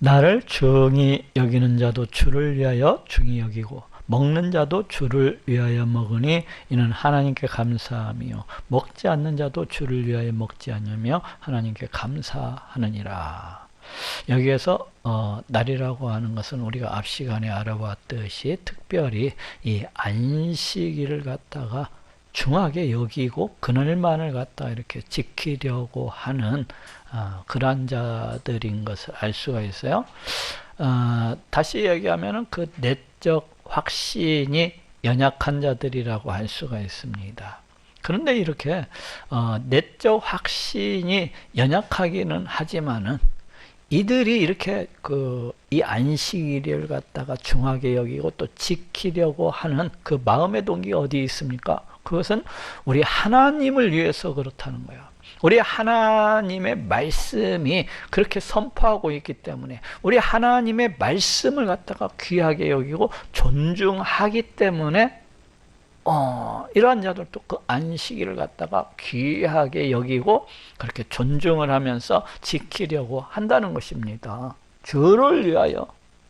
나를 중히 여기는 자도 주를 위하여 중히 여기고 먹는 자도 주를 위하여 먹으니 이는 하나님께 감사함이요 먹지 않는 자도 주를 위하여 먹지 않으며 하나님께 감사하느니라. 여기에서 어, 날이라고 하는 것은 우리가 앞 시간에 알아봤듯이 특별히 이 안식일을 갖다가 중하게 여기고 그날만을 갖다 이렇게 지키려고 하는 아, 그런 자들인 것을 알 수가 있어요. 아, 다시 얘기하면은 그 내적 확신이 연약한 자들이라고 할 수가 있습니다. 그런데 이렇게 어, 내적 확신이 연약하기는 하지만은 이들이 이렇게 그 이 안식일을 갖다가 중하게 여기고 또 지키려고 하는 그 마음의 동기가 어디 있습니까? 그것은 우리 하나님을 위해서 그렇다는 거예요. 우리 하나님의 말씀이 그렇게 선포하고 있기 때문에 우리 하나님의 말씀을 갖다가 귀하게 여기고 존중하기 때문에 어, 이러한 자들도 그 안식일을 갖다가 귀하게 여기고 그렇게 존중을 하면서 지키려고 한다는 것입니다. 주를 위하여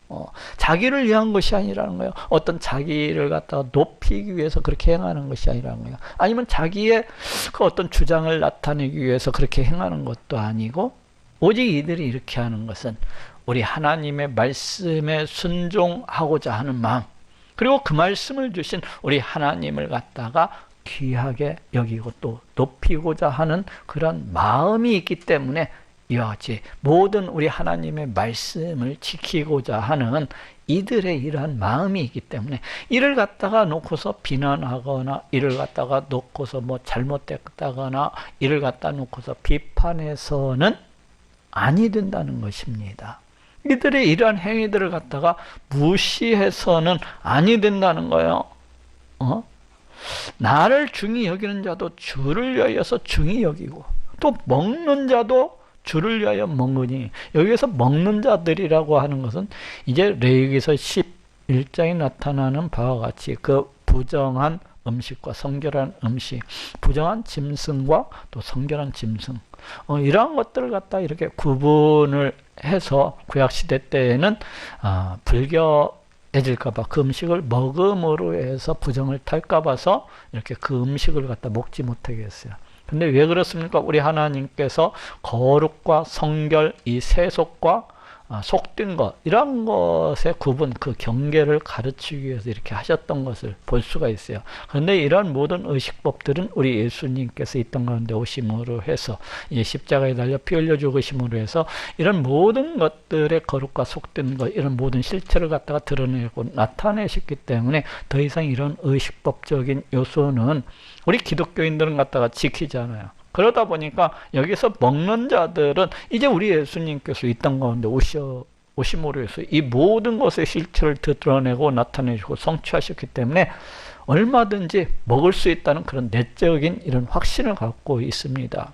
어, 자기를 위한 것이 아니라는 거예요. 어떤 자기를 갖다가 높이기 위해서 그렇게 행하는 것이 아니라는 거예요. 아니면 자기의 그 어떤 주장을 나타내기 위해서 그렇게 행하는 것도 아니고 오직 이들이 이렇게 하는 것은 우리 하나님의 말씀에 순종하고자 하는 마음 그리고 그 말씀을 주신 우리 하나님을 갖다가 귀하게 여기고 또 높이고자 하는 그런 마음이 있기 때문에 이와 같이 모든 우리 하나님의 말씀을 지키고자 하는 이들의 이러한 마음이 있기 때문에 이를 갖다가 놓고서 비난하거나 이를 갖다가 놓고서 뭐 잘못됐다거나 이를 갖다 놓고서 비판해서는 아니 된다는 것입니다. 이들의 이러한 행위들을 갖다가 무시해서는 아니 된다는 거예요. 어? 나를 중히 여기는 자도 주를 위하여서 중히 여기고 또 먹는 자도 주를 위하여 먹으니 여기에서 먹는 자들이라고 하는 것은 이제 레위기서 11장에 나타나는 바와 같이 그 부정한 음식과 성결한 음식, 부정한 짐승과 또 성결한 짐승 어, 이러한 것들을 갖다 이렇게 구분을 해서 구약 시대 때에는 아, 불교 해질까봐 그 음식을 먹음으로 해서 부정을 탈까봐서 이렇게 그 음식을 갖다 먹지 못하게 했어요. 근데 왜 그렇습니까? 우리 하나님께서 거룩과 성결, 이 세속과 아, 속된 것 이런 것의 구분 그 경계를 가르치기 위해서 이렇게 하셨던 것을 볼 수가 있어요. 그런데 이런 모든 의식법들은 우리 예수님께서 있던 가운데 오심으로 해서 이 십자가에 달려 피 흘려 죽으심으로 해서 이런 모든 것들의 거룩과 속된 것 이런 모든 실체를 갖다가 드러내고 나타내셨기 때문에 더 이상 이런 의식법적인 요소는 우리 기독교인들은 갖다가 지키지 않아요. 그러다 보니까 여기서 먹는 자들은 이제 우리 예수님께서 있던 가운데 오셔 오심으로 해서 이 모든 것의 실체를 드러내고 나타내시고 성취하셨기 때문에 얼마든지 먹을 수 있다는 그런 내적인 이런 확신을 갖고 있습니다.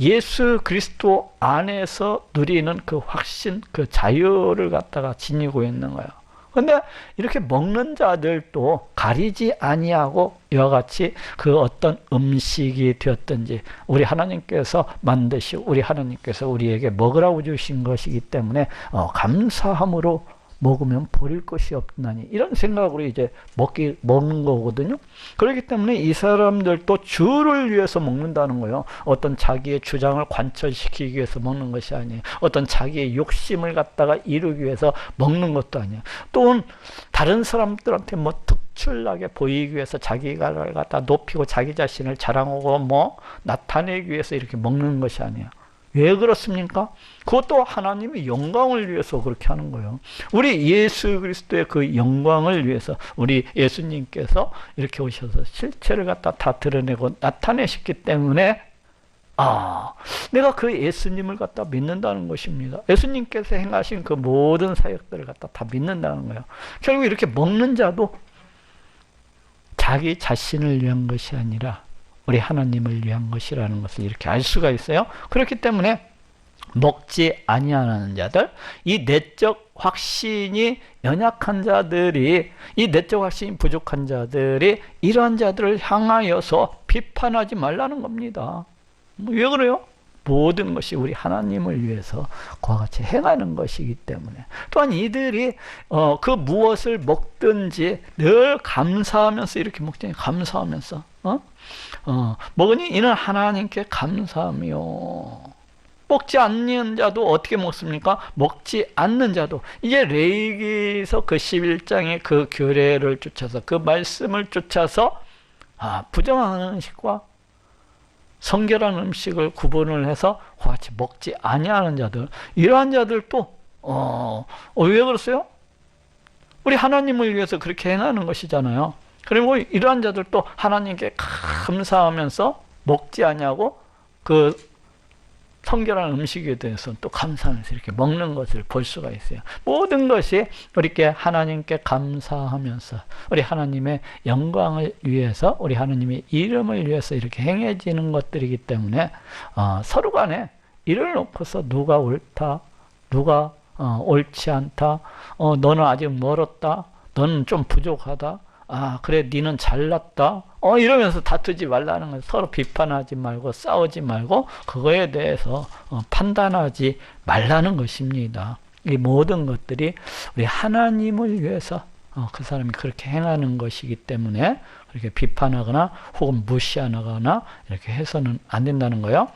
예수 그리스도 안에서 누리는 그 확신, 그 자유를 갖다가 지니고 있는 거예요. 근데 이렇게 먹는 자들도 가리지 아니하고 이와 같이 그 어떤 음식이 되었든지 우리 하나님께서 만드시고 우리 하나님께서 우리에게 먹으라고 주신 것이기 때문에 어, 감사함으로 먹으면 버릴 것이 없나니 이런 생각으로 이제 먹기 먹는 거거든요. 그렇기 때문에 이 사람들도 주를 위해서 먹는다는 거예요. 어떤 자기의 주장을 관철시키기 위해서 먹는 것이 아니에요. 어떤 자기의 욕심을 갖다가 이루기 위해서 먹는 것도 아니에요. 또 다른 사람들한테 뭐 특출나게 보이기 위해서 자기가 갖다 높이고 자기 자신을 자랑하고 뭐 나타내기 위해서 이렇게 먹는 것이 아니에요. 왜 그렇습니까? 그것도 하나님의 영광을 위해서 그렇게 하는 거예요. 우리 예수 그리스도의 그 영광을 위해서 우리 예수님께서 이렇게 오셔서 실체를 갖다 다 드러내고 나타내셨기 때문에 아, 내가 그 예수님을 갖다 믿는다는 것입니다. 예수님께서 행하신 그 모든 사역들을 갖다 다 믿는다는 거예요. 결국 이렇게 먹는 자도 자기 자신을 위한 것이 아니라 우리 하나님을 위한 것이라는 것을 이렇게 알 수가 있어요. 그렇기 때문에 먹지 아니하는 자들, 이 내적 확신이 연약한 자들이 이 내적 확신이 부족한 자들이 이러한 자들을 향하여서 비판하지 말라는 겁니다. 뭐왜 그래요? 모든 것이 우리 하나님을 위해서 그와 같이 행하는 것이기 때문에 또한 이들이 어, 그 무엇을 먹든지 늘 감사하면서 이렇게 먹잖아요. 감사하면서 어? 어, 먹으니 이는 하나님께 감사하며 먹지 않는 자도 어떻게 먹습니까? 먹지 않는 자도 이제 레이기서 그 11장의 그 규례를 쫓아서 그 말씀을 쫓아서 아, 부정하는 음식과 성결한 음식을 구분을 해서 같이 먹지 아니하는 자들 이러한 자들도 어, 어, 왜 그러세요? 우리 하나님을 위해서 그렇게 행하는 것이잖아요. 그리고 이러한 자들도 하나님께 감사하면서 먹지 아니하고 그 성결한 음식에 대해서 또 감사하면서 이렇게 먹는 것을 볼 수가 있어요. 모든 것이 우리께 하나님께 감사하면서 우리 하나님의 영광을 위해서 우리 하나님의 이름을 위해서 이렇게 행해지는 것들이기 때문에 어, 서로 간에 이를 놓고서 누가 옳다, 누가 어, 옳지 않다, 어, 너는 아직 멀었다, 너는 좀 부족하다, 아 그래 니는 잘났다. 어 이러면서 다투지 말라는 거예요. 서로 비판하지 말고 싸우지 말고 그거에 대해서 어, 판단하지 말라는 것입니다. 이 모든 것들이 우리 하나님을 위해서 어, 그 사람이 그렇게 행하는 것이기 때문에 그렇게 비판하거나 혹은 무시하거나 이렇게 해서는 안 된다는 거예요.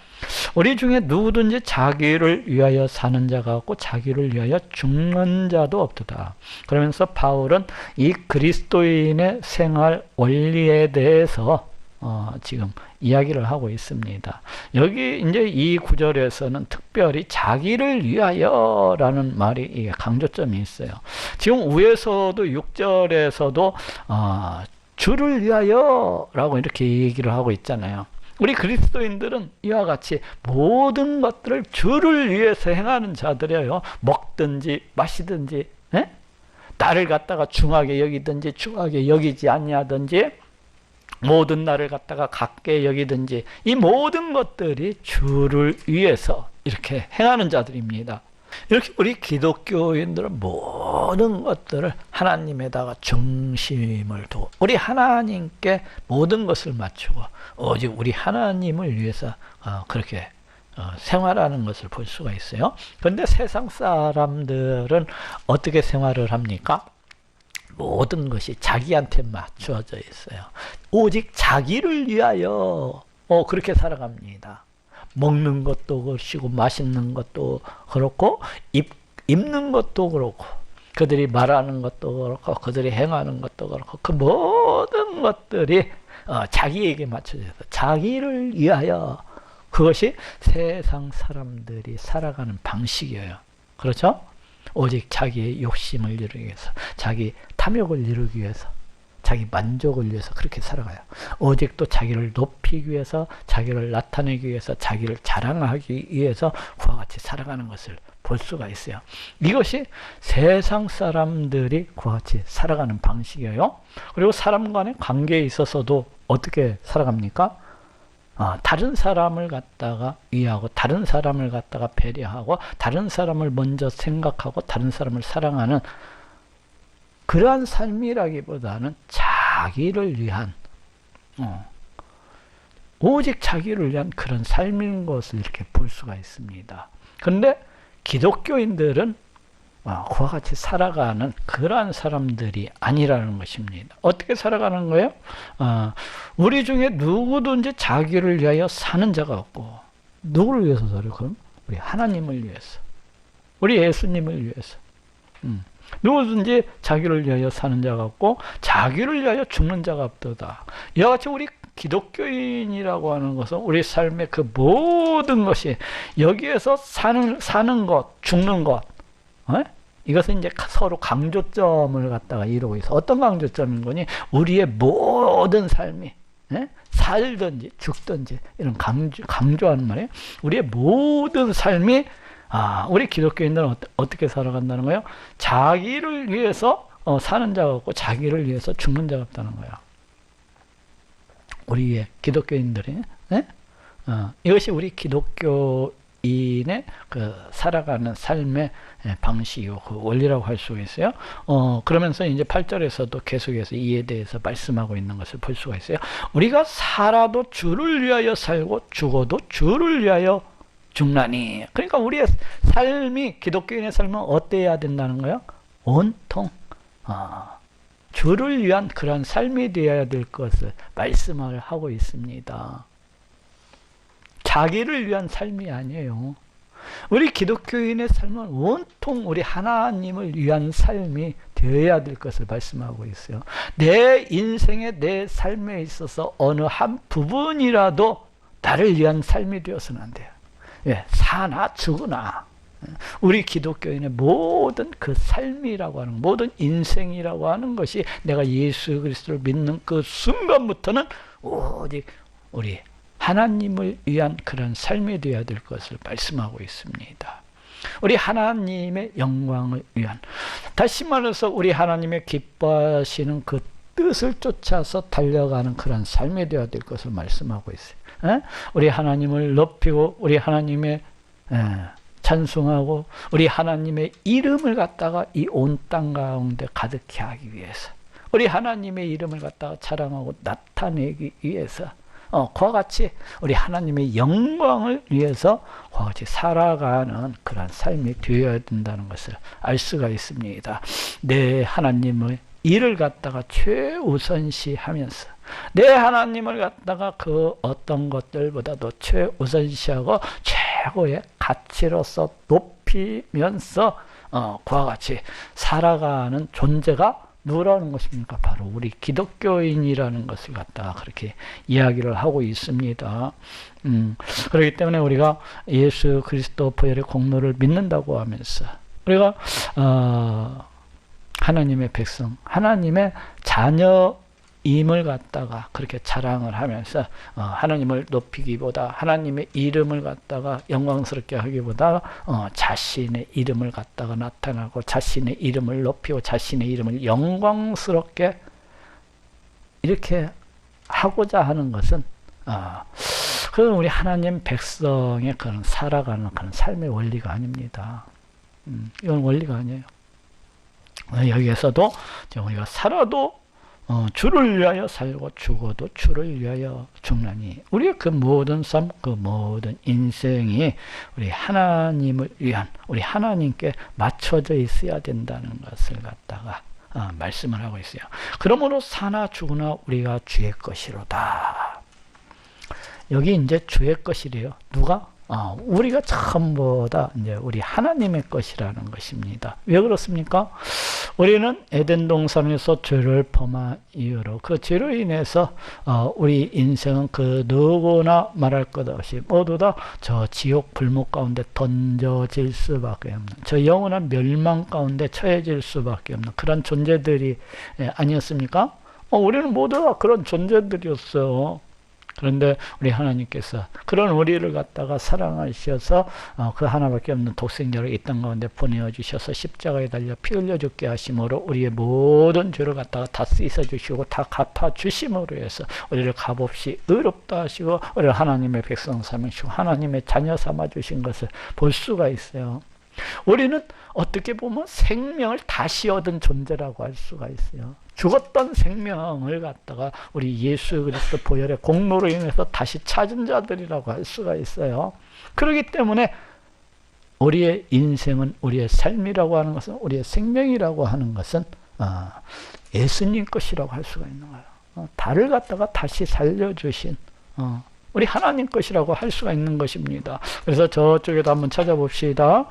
우리 중에 누구든지 자기를 위하여 사는 자가 없고 자기를 위하여 죽는 자도 없도다. 그러면서 바울은 이 그리스도인의 생활 원리에 대해서 어, 지금 이야기를 하고 있습니다. 여기 이제 이 구절에서는 특별히 자기를 위하여라는 말이 강조점이 있어요. 지금 위에서도 6절에서도 어, 주를 위하여라고 이렇게 얘기를 하고 있잖아요. 우리 그리스도인들은 이와 같이 모든 것들을 주를 위해서 행하는 자들이에요. 먹든지 마시든지, 에? 나를 갖다가 중하게 여기든지 중하게 여기지 아니하든지 모든 날을 갖다가 갖게 여기든지 이 모든 것들이 주를 위해서 이렇게 행하는 자들입니다. 이렇게 우리 기독교인들은 모든 것들을 하나님에다가 중심을 두고 우리 하나님께 모든 것을 맞추고 오직 우리 하나님을 위해서 어, 그렇게 어, 생활하는 것을 볼 수가 있어요. 그런데 세상 사람들은 어떻게 생활을 합니까? 모든 것이 자기한테 맞추어져 있어요. 오직 자기를 위하여 어, 그렇게 살아갑니다. 먹는 것도 그렇고 맛있는 것도 그렇고 입, 입는 것도 그렇고 그들이 말하는 것도 그렇고 그들이 행하는 것도 그렇고 그 모든 것들이 어, 자기에게 맞춰져 서 자기를 위하여 그것이 세상 사람들이 살아가는 방식이에요. 그렇죠? 오직 자기의 욕심을 이루기 위해서 자기 탐욕을 이루기 위해서 자기 만족을 위해서 그렇게 살아가요. 오직 또 자기를 높이기 위해서, 자기를 나타내기 위해서, 자기를 자랑하기 위해서 그와 같이 살아가는 것을 볼 수가 있어요. 이것이 세상 사람들이 그와 같이 살아가는 방식이에요. 그리고 사람 간의 관계에 있어서도 어떻게 살아갑니까? 어, 다른 사람을 갖다가 위하고 다른 사람을 갖다가 배려하고 다른 사람을 먼저 생각하고 다른 사람을 사랑하는 그러한 삶이라기보다는 자기를 위한 어, 오직 자기를 위한 그런 삶인 것을 이렇게 볼 수가 있습니다. 그런데 기독교인들은 어, 그와 같이 살아가는 그러한 사람들이 아니라는 것입니다. 어떻게 살아가는 거예요? 어, 우리 중에 누구든지 자기를 위하여 사는 자가 없고 누구를 위해서 살아요? 그럼 우리 하나님을 위해서, 우리 예수님을 위해서. 음. 누구든지 자기를 위하여 사는 자가 없고 자기를 위하여 죽는 자가 없도다. 같이 우리 기독교인이라고 하는 것은 우리 삶의 그 모든 것이 여기에서 사는 사는 것, 죽는 것, 어? 이것은 이제 서로 강조점을 갖다가 이루고 있어. 어떤 강조점인 거니? 우리의 모든 삶이 예? 살든지 죽든지 이런 강조 강조하는 말이에요. 우리의 모든 삶이 아, 우리 기독교인들은 어, 떻게 살아간다는 거예요? 자기를 위해서 어, 사는 자가 없고 자기를 위해서 죽는 자가 없다는 거예요. 우리의 기독교인들이 네? 어, 이것이 우리 기독교 인의 그 살아가는 삶의 예, 방식이고 그 원리라고 할 수가 있어요. 어, 그러면서 이제 8절에서도 계속해서 이에 대해서 말씀하고 있는 것을 볼 수가 있어요. 우리가 살아도 주를 위하여 살고 죽어도 주를 위하여 중나니. 그러니까 우리의 삶이 기독교인의 삶은 어때야 된다는 거예요? 온통 아, 주를 위한 그런 삶이 되어야 될 것을 말씀을 하고 있습니다. 자기를 위한 삶이 아니에요. 우리 기독교인의 삶은 온통 우리 하나님을 위한 삶이 되어야 될 것을 말씀하고 있어요. 내 인생의 내 삶에 있어서 어느 한 부분이라도 나를 위한 삶이 되어서는 안 돼요. 예, 사나 죽으나 우리 기독교인의 모든 그 삶이라고 하는 모든 인생이라고 하는 것이 내가 예수 그리스도를 믿는 그 순간부터는 오직 우리 하나님을 위한 그런 삶이 되어야 될 것을 말씀하고 있습니다. 우리 하나님의 영광을 위한 다시 말해서 우리 하나님의 기뻐하시는 그 뜻을 쫓아서 달려가는 그런 삶이 되어야 될 것을 말씀하고 있어요. 에? 우리 하나님을 높이고 우리 하나님의 에, 찬송하고 우리 하나님의 이름을 갖다가 이 온 땅 가운데 가득히 하기 위해서 우리 하나님의 이름을 갖다가 자랑하고 나타내기 위해서 어, 그와 같이 우리 하나님의 영광을 위해서 그와 같이 살아가는 그런 삶이 되어야 된다는 것을 알 수가 있습니다. 내 하나님의 일을 갖다가 최우선시 하면서 내 하나님을 갖다가 그 어떤 것들보다도 최우선시하고 최고의 가치로서 높이면서 어, 그와 같이 살아가는 존재가 누구라는 것입니까? 바로 우리 기독교인이라는 것을 갖다가 그렇게 이야기를 하고 있습니다. 음, 그렇기 때문에 우리가 예수 그리스도 보혈의 공로를 믿는다고 하면서 우리가 어, 하나님의 백성, 하나님의 자녀 임을 갖다가 그렇게 자랑을 하면서 어, 하나님을 높이기보다 하나님의 이름을 갖다가 영광스럽게 하기보다 어, 자신의 이름을 갖다가 나타나고 자신의 이름을 높이고 자신의 이름을 영광스럽게 이렇게 하고자 하는 것은 어, 그건 우리 하나님 백성의 그런 살아가는 그런 삶의 원리가 아닙니다. 음, 이건 원리가 아니에요. 어, 여기에서도 우리가 살아도 어, 주를 위하여 살고 죽어도 주를 위하여 죽나니 우리의 그 모든 삶, 그 모든 인생이 우리 하나님을 위한 우리 하나님께 맞춰져 있어야 된다는 것을 갖다가 어, 말씀을 하고 있어요. 그러므로 사나 죽으나 우리가 주의 것이로다. 여기 이제 주의 것이래요. 누가? 어, 우리가 전부 다 이제 우리 하나님의 것이라는 것입니다. 왜 그렇습니까? 우리는 에덴 동산에서 죄를 범한 이유로 그 죄로 인해서 어, 우리 인생은 그 누구나 말할 것 없이 모두 다 저 지옥 불목 가운데 던져질 수밖에 없는 저 영원한 멸망 가운데 처해질 수밖에 없는 그런 존재들이 예, 아니었습니까? 어, 우리는 모두 다 그런 존재들이었어요. 그런데 우리 하나님께서 그런 우리를 갖다가 사랑하셔서 어, 그 하나밖에 없는 독생자를 이 땅 가운데 보내어 주셔서 십자가에 달려 피 흘려 죽게 하심으로 우리의 모든 죄를 갖다가 다 씻어 주시고 다 갚아 주심으로 해서 우리를 값없이 의롭다 하시고 우리를 하나님의 백성 삼으시고 하나님의 자녀 삼아 주신 것을 볼 수가 있어요. 우리는 어떻게 보면 생명을 다시 얻은 존재라고 할 수가 있어요. 죽었던 생명을 갖다가 우리 예수 그리스도 보혈의 공로로 인해서 다시 찾은 자들이라고 할 수가 있어요. 그렇기 때문에 우리의 인생은 우리의 삶이라고 하는 것은 우리의 생명이라고 하는 것은 어, 예수님 것이라고 할 수가 있는 거예요. 어, 달을 갖다가 다시 살려주신 어, 우리 하나님 것이라고 할 수가 있는 것입니다. 그래서 저쪽에도 한번 찾아봅시다.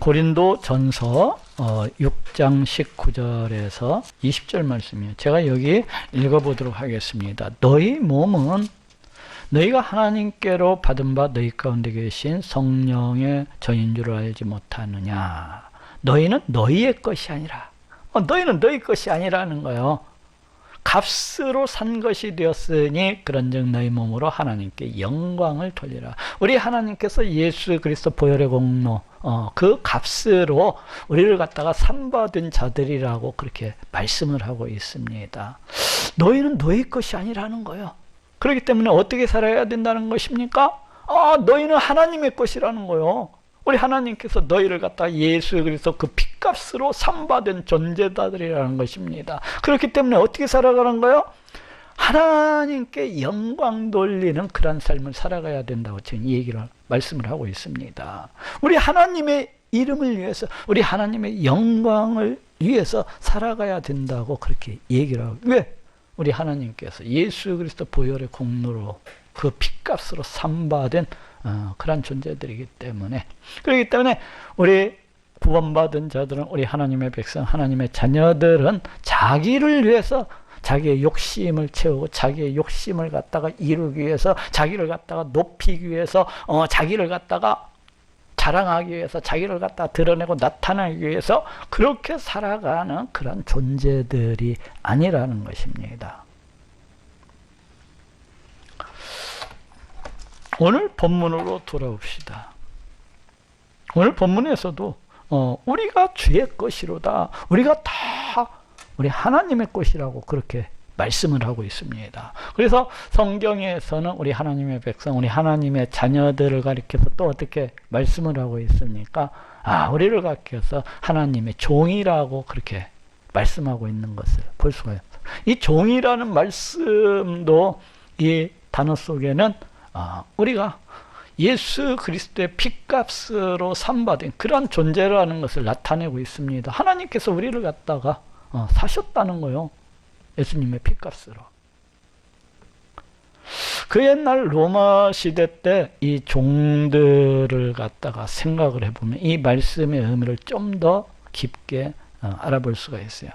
고린도 전서 어, 6장 19절에서 20절 말씀이에요. 제가 여기 읽어보도록 하겠습니다. 너희 몸은 너희가 하나님께로 받은 바 너희 가운데 계신 성령의 전인 줄 알지 못하느냐. 너희는 너희의 것이 아니라 어, 너희는 너희 것이 아니라는 거예요. 값으로 산 것이 되었으니 그런즉 너희 몸으로 하나님께 영광을 돌리라. 우리 하나님께서 예수 그리스도 보혈의 공로 어, 그 값으로 우리를 갖다가 산받은 자들이라고 그렇게 말씀을 하고 있습니다. 너희는 너희 것이 아니라는 거예요. 그렇기 때문에 어떻게 살아야 된다는 것입니까? 아, 너희는 하나님의 것이라는 거예요. 우리 하나님께서 너희를 갖다 예수 그리스도 그 핏값으로 삼받은 존재다들이라는 것입니다. 그렇기 때문에 어떻게 살아가는 거예요? 하나님께 영광 돌리는 그런 삶을 살아가야 된다고 지금 이 얘기를 말씀을 하고 있습니다. 우리 하나님의 이름을 위해서 우리 하나님의 영광을 위해서 살아가야 된다고 그렇게 얘기를 하고 왜? 우리 하나님께서 예수 그리스도 보혈의 공로로 그 핏값으로 삼받은 어, 그런 존재들이기 때문에 그렇기 때문에 우리 구원받은 자들은 우리 하나님의 백성 하나님의 자녀들은 자기를 위해서 자기의 욕심을 채우고 자기의 욕심을 갖다가 이루기 위해서 자기를 갖다가 높이기 위해서 어, 자기를 갖다가 자랑하기 위해서 자기를 갖다 드러내고 나타내기 위해서 그렇게 살아가는 그런 존재들이 아니라는 것입니다. 오늘 본문으로 돌아옵시다. 오늘 본문에서도 어, 우리가 주의 것이로다. 우리가 다 우리 하나님의 것이라고 그렇게 말씀을 하고 있습니다. 그래서 성경에서는 우리 하나님의 백성, 우리 하나님의 자녀들을 가리켜서 또 어떻게 말씀을 하고 있습니까? 아, 우리를 가리켜서 하나님의 종이라고 그렇게 말씀하고 있는 것을 볼 수가 있어요. 이 종이라는 말씀도 이 단어 속에는 아, 우리가 예수 그리스도의 핏값으로 삼받은 그런 존재라는 것을 나타내고 있습니다. 하나님께서 우리를 갖다가 어, 사셨다는 거요. 예수님의 핏값으로. 그 옛날 로마 시대 때 이 종들을 갖다가 생각을 해보면 이 말씀의 의미를 좀 더 깊게 어, 알아볼 수가 있어요.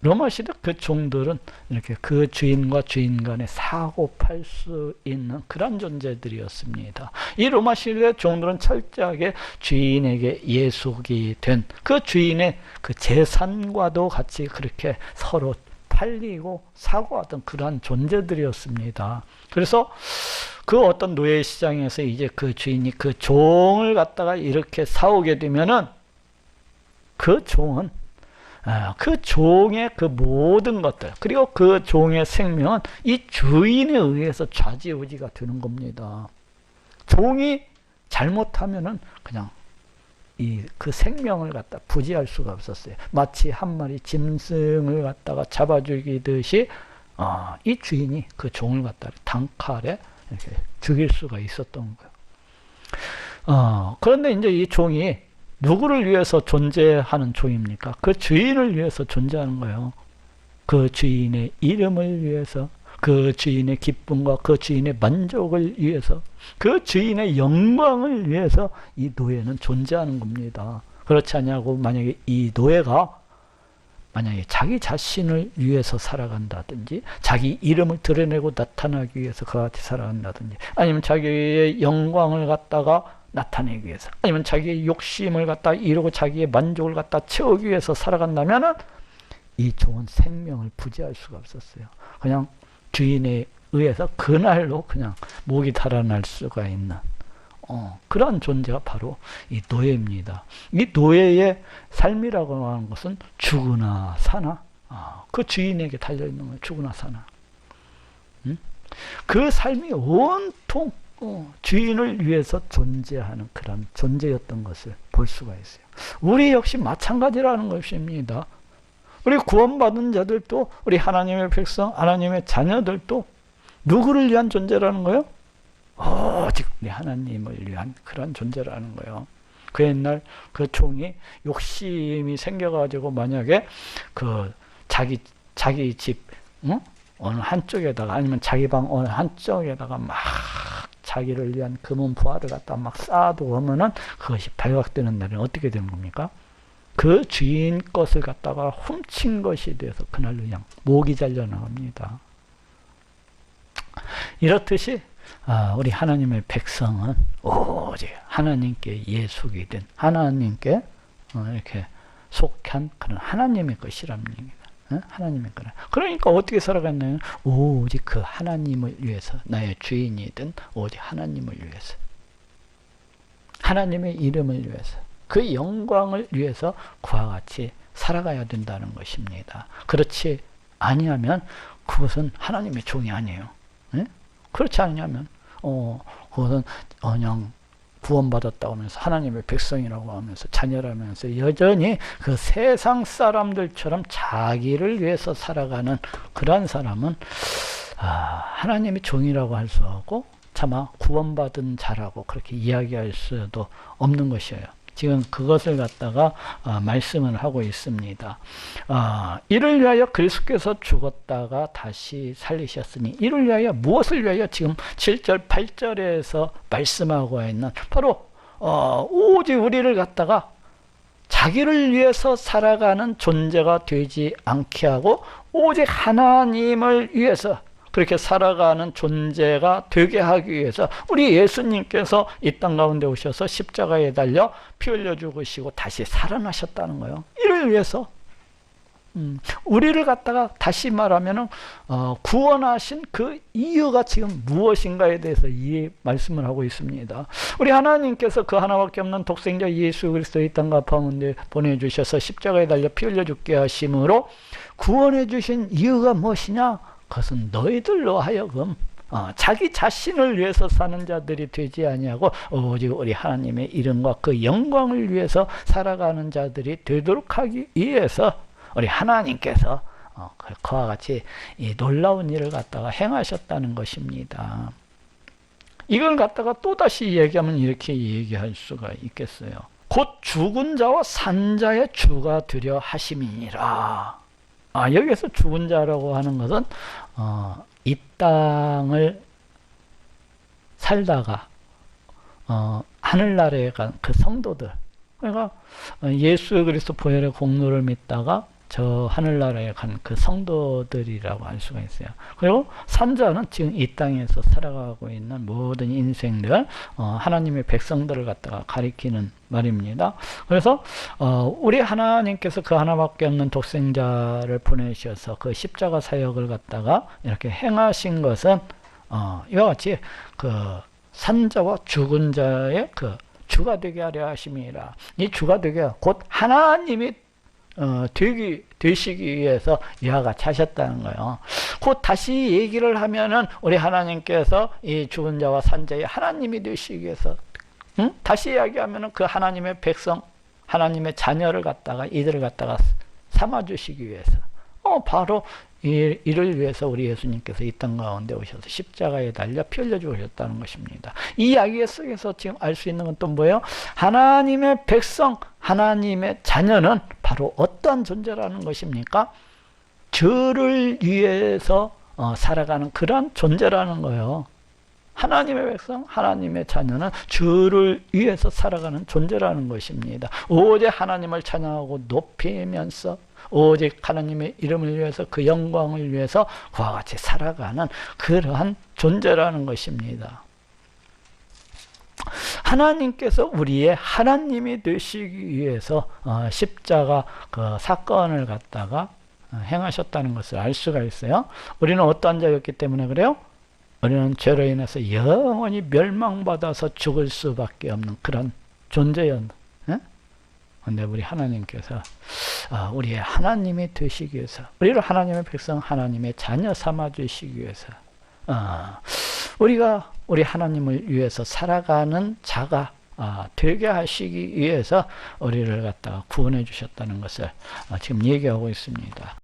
로마 시대 그 종들은 이렇게 그 주인과 주인 간에 사고 팔 수 있는 그런 존재들이었습니다. 이 로마 시대 종들은 철저하게 주인에게 예속이 된 그 주인의 그 재산과도 같이 그렇게 서로 팔리고 사고하던 그러한 존재들이었습니다. 그래서 그 어떤 노예 시장에서 이제 그 주인이 그 종을 갖다가 이렇게 사오게 되면은 그 종은 아, 그 종의 그 모든 것들 그리고 그 종의 생명은 이 주인에 의해서 좌지우지가 되는 겁니다. 종이 잘못하면은 그냥 이 그 생명을 갖다 부지할 수가 없었어요. 마치 한 마리 짐승을 갖다가 잡아 죽이듯이 어, 이 주인이 그 종을 갖다 단칼에 이렇게 죽일 수가 있었던 거예요. 어, 그런데 이제 이 종이 누구를 위해서 존재하는 종입니까? 그 주인을 위해서 존재하는 거예요. 그 주인의 이름을 위해서, 그 주인의 기쁨과 그 주인의 만족을 위해서, 그 주인의 영광을 위해서 이 노예는 존재하는 겁니다. 그렇지 않냐고 만약에 이 노예가 만약에 자기 자신을 위해서 살아간다든지 자기 이름을 드러내고 나타나기 위해서 그같이 살아간다든지 아니면 자기의 영광을 갖다가 나타내기 위해서 아니면 자기의 욕심을 갖다 이루고 자기의 만족을 갖다 채우기 위해서 살아간다면은 이 종은 생명을 부지할 수가 없었어요. 그냥 주인에 의해서 그날로 그냥 목이 달아날 수가 있는 어, 그런 존재가 바로 이 노예입니다. 이 노예의 삶이라고 하는 것은 죽으나 사나 어, 그 주인에게 달려 있는 거예요. 죽으나 사나. 음? 그 삶이 온통 어, 주인을 위해서 존재하는 그런 존재였던 것을 볼 수가 있어요. 우리 역시 마찬가지라는 것입니다. 우리 구원받은 자들도 우리 하나님의 백성, 하나님의 자녀들도 누구를 위한 존재라는 거예요? 오직 우리 하나님을 위한 그런 존재라는 거예요. 그 옛날 그 종이 욕심이 생겨가지고 만약에 그 자기 자기 집 응? 어느 한쪽에다가 아니면 자기 방 어느 한쪽에다가 막 자기를 위한 금은 부하를 갖다 막 쌓아두고 하면은 그것이 발각되는 날은 어떻게 되는 겁니까? 그 주인 것을 갖다가 훔친 것이 돼서 그날로 그냥 목이 잘려 나갑니다. 이렇듯이 아, 우리 하나님의 백성은 오직 하나님께 예속이 된 하나님께 어, 이렇게 속한 그런 하나님의 얘기입니다. 어? 하나님의 거라. 그러니까 어떻게 살아갔나요? 오직 그 하나님을 위해서 나의 주인이든 오직 하나님을 위해서 하나님의 이름을 위해서 그 영광을 위해서 그와 같이 살아가야 된다는 것입니다. 그렇지 아니하면 그것은 하나님의 종이 아니에요. 예? 그렇지 않냐면 어 그것은 그냥 구원받았다고 하면서 하나님의 백성이라고 하면서 자녀라면서 여전히 그 세상 사람들처럼 자기를 위해서 살아가는 그러한 사람은 아, 하나님의 종이라고 할 수 없고 차마 구원받은 자라고 그렇게 이야기할 수도 없는 것이에요. 지금 그것을 갖다가 아, 말씀을 하고 있습니다. 아, 이를 위하여 그리스도께서 죽었다가 다시 살리셨으니 이를 위하여 무엇을 위하여 지금 7절 8절에서 말씀하고 있는 바로 어, 오직 우리를 갖다가 자기를 위해서 살아가는 존재가 되지 않게 하고 오직 하나님을 위해서 그렇게 살아가는 존재가 되게 하기 위해서 우리 예수님께서 이 땅 가운데 오셔서 십자가에 달려 피 흘려 죽으시고 다시 살아나셨다는 거예요. 이를 위해서 음, 우리를 갖다가 다시 말하면은 어, 구원하신 그 이유가 지금 무엇인가에 대해서 이 말씀을 하고 있습니다. 우리 하나님께서 그 하나밖에 없는 독생자 예수 그리스도 이 땅과 가운데 보내주셔서 십자가에 달려 피 흘려 죽게 하심으로 구원해 주신 이유가 무엇이냐? 그것은 너희들로 하여금 어, 자기 자신을 위해서 사는 자들이 되지 아니하고 오직 우리 하나님의 이름과 그 영광을 위해서 살아가는 자들이 되도록 하기 위해서 우리 하나님께서 어, 그- 그와 같이 이 놀라운 일을 갖다가 행하셨다는 것입니다. 이걸 갖다가 또다시 얘기하면 이렇게 얘기할 수가 있겠어요. 곧 죽은 자와 산 자의 주가 되려 하심이니라. 아, 여기서 죽은 자라고 하는 것은 어, 이 땅을 살다가 어, 하늘나라에 간 그 성도들. 그러니까 어, 예수 그리스도 보혈의 공로를 믿다가 저 하늘나라에 간 그 성도들이라고 할 수가 있어요. 그리고 산자는 지금 이 땅에서 살아가고 있는 모든 인생들, 어, 하나님의 백성들을 갖다가 가리키는 말입니다. 그래서 어, 우리 하나님께서 그 하나밖에 없는 독생자를 보내셔서 그 십자가 사역을 갖다가 이렇게 행하신 것은 어, 이와 같이 그 산자와 죽은 자의 그 주가 되게 하려 하심이라. 이 주가 되게 곧 하나님이 어, 되기, 되시기 위해서 같이 하셨다는 거예요. 곧 다시 얘기를 하면은 우리 하나님께서 이 죽은 자와 산 자의 하나님이 되시기 위해서 응? 다시 이야기하면은 그 하나님의 백성, 하나님의 자녀를 갖다가 이들을 갖다가 삼아 주시기 위해서 어 바로 이, 이를 위해서 우리 예수님께서 이 땅 가운데 오셔서 십자가에 달려 피 흘려 주셨다는 것입니다. 이 이야기 속에서 지금 알 수 있는 건 또 뭐예요? 하나님의 백성, 하나님의 자녀는 바로 어떠한 존재라는 것입니까? 저를 위해서 어, 살아가는 그러한 존재라는 거예요. 하나님의 백성, 하나님의 자녀는 주를 위해서 살아가는 존재라는 것입니다. 오직 하나님을 찬양하고 높이면서 오직 하나님의 이름을 위해서 그 영광을 위해서 그와 같이 살아가는 그러한 존재라는 것입니다. 하나님께서 우리의 하나님이 되시기 위해서 어, 십자가 그 사건을 갖다가 어, 행하셨다는 것을 알 수가 있어요. 우리는 어떠한 자였기 때문에 그래요? 우리는 죄로 인해서 영원히 멸망받아서 죽을 수밖에 없는 그런 존재였. 근데 우리 하나님께서 어, 우리의 하나님이 되시기 위해서 우리를 하나님의 백성 하나님의 자녀 삼아 주시기 위해서 어, 우리가 우리 하나님을 위해서 살아가는 자가 아, 되게 하시기 위해서 우리를 갖다가 구원해 주셨다는 것을 어, 지금 얘기하고 있습니다.